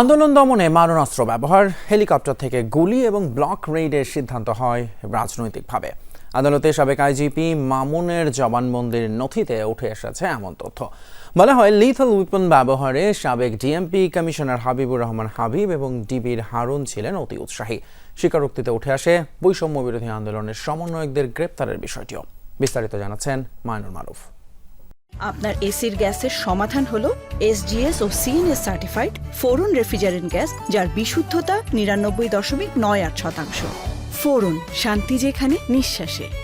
আন্দোলন দমনে মারণাস্ত্র ব্যবহার, হেলিকপ্টার থেকে গুলি এবং ব্লক রেইডের সিদ্ধান্ত হয় রাজনৈতিকভাবে। আদালতে সাবেক আইজিপি মামুনের জবানবন্দির নথিতে উঠে এসেছে এমন তথ্য। বলা হয় লিথল উইপন ব্যবহারে সাবেক ডিএমপি কমিশনার হাবিবুর রহমান হাবিব এবং ডিবির হারুন ছিলেন অতি উৎসাহী। স্বীকারোক্তিতে উঠে আসে বৈষম্য বিরোধী আন্দোলনের সমন্বয়কদের গ্রেপ্তারের বিষয়টিও। বিস্তারিত জানাচ্ছেন মাইনুল মারুফ। আপনার এসির গ্যাসের সমাধান হলো এসজিএস ও CNS certified freon refrigerant gas, যার বিশুদ্ধতা নিরানব্বই দশমিক নয় আট শতাংশ। ফোরন, শান্তি যেখানে, নিঃশ্বাসে।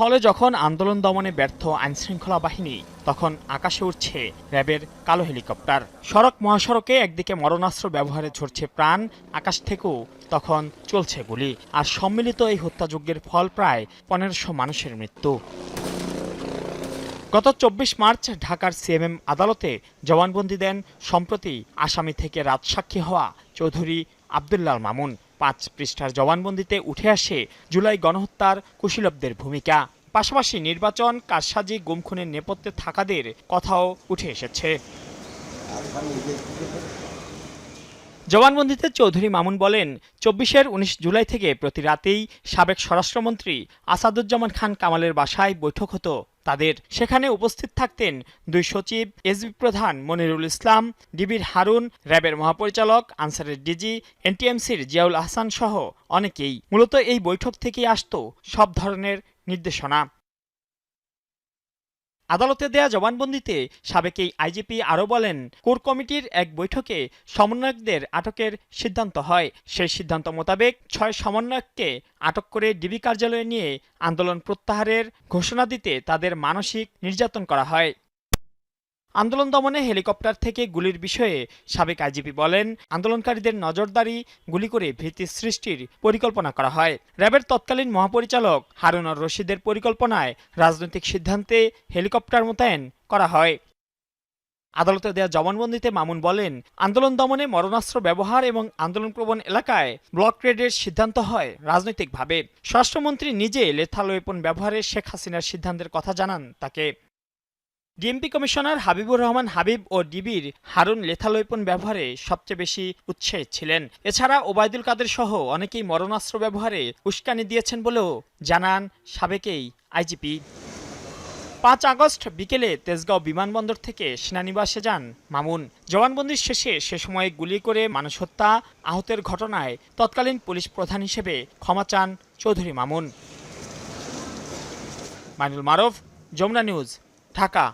স্থলে যখন আন্দোলন দমনে ব্যর্থ আইনশৃঙ্খলা বাহিনী, তখন আকাশে উঠছে র্যাবের কালো হেলিকপ্টার। সড়ক মহাসড়কে একদিকে মরণাস্ত্র ব্যবহারে ঝরছে প্রাণ, আকাশ থেকেও তখন চলছে গুলি। আর সম্মিলিত এই হত্যাযজ্ঞের ফল প্রায় পনেরোশো মানুষের মৃত্যু। গত চব্বিশ মার্চ ঢাকার সিএমএম আদালতে জবানবন্দি দেন সম্প্রতি আসামি থেকে রাজসাক্ষী হওয়া চৌধুরী আবদুল্লাল মামুন। পাঁচ পৃষ্ঠার জবানবন্দিতে উঠে আসে জুলাই গণহত্যার কুশীলবদের ভূমিকা। পাশাপাশি নির্বাচন, কারসাজি, গুমখুনের নেপথ্যে থাকাদের কথাও উঠে এসেছে। জবানবন্দিতে চৌধুরী মামুন বলেন, চব্বিশের উনিশ জুলাই থেকে প্রতি রাতেই সাবেক স্বরাষ্ট্রমন্ত্রী আসাদুজ্জামান খান কামালের বাসায় বৈঠক হতো। তাদের সেখানে উপস্থিত থাকতেন দুই সচিব এসবি প্রধান মনিরুল ইসলাম, ডিবির হারুন, র্যাবের মহাপরিচালক, আনসারের ডিজি, এনটিএমসির জিয়াউল আহসান সহ অনেকেই। মূলত এই বৈঠক থেকেই আসত সব ধরনের নির্দেশনা। আদালতে দেয়া জবানবন্দিতে সাবেক এই আইজিপি আরও বলেন, কোর কমিটির এক বৈঠকে সমন্বয়কদের আটকের সিদ্ধান্ত হয়। সেই সিদ্ধান্ত মোতাবেক ছয় সমন্বয়ককে আটক করে ডিবি কার্যালয়ে নিয়ে আন্দোলন প্রত্যাহারের ঘোষণা দিতে তাদের মানসিক নির্যাতন করা হয়। আন্দোলন দমনে হেলিকপ্টার থেকে গুলির বিষয়ে সাবেক আইজিপি বলেন, আন্দোলনকারীদের নজরদারি, গুলি করে ভীতি সৃষ্টির পরিকল্পনা করা হয়। র্যাবের তৎকালীন মহাপরিচালক হারুনর রশিদের পরিকল্পনায় রাজনৈতিক সিদ্ধান্তে হেলিকপ্টার মোতায়েন করা হয়। আদালতে দেয়া জবানবন্দিতে মামুন বলেন, আন্দোলন দমনে মরণাস্ত্র ব্যবহার এবং আন্দোলনপ্রবণ এলাকায় ব্লক রেডের সিদ্ধান্ত হয় রাজনৈতিকভাবে। স্বরাষ্ট্রমন্ত্রী নিজে লেথাল ওয়েপন ব্যবহারে শেখ হাসিনার সিদ্ধান্তের কথা জানান তাকে। ডিএমপি কমিশনার হাবিবুর রহমান হাবিব ও ডিবির হারুন লেথাল ওয়েপন ব্যবহারে সবচেয়ে বেশি উৎসাহী ছিলেন। এছাড়া ওবায়দুল কাদের সহ অনেকেই মরণাস্ত্র ব্যবহারে উস্কানি দিয়েছেন বলেও জানান সাবেকেই আইজিপি। পাঁচ আগস্ট বিকেলে তেজগাঁও বিমানবন্দর থেকে সেনানিবাসে যান মামুন। জবানবন্দির শেষে সে সময় গুলি করে মানুষ হত্যা, আহতের ঘটনায় তৎকালীন পুলিশ প্রধান হিসেবে ক্ষমা চান চৌধুরী মামুন। মাইনুল মারফ, যমুনা নিউজ, ঢাকা।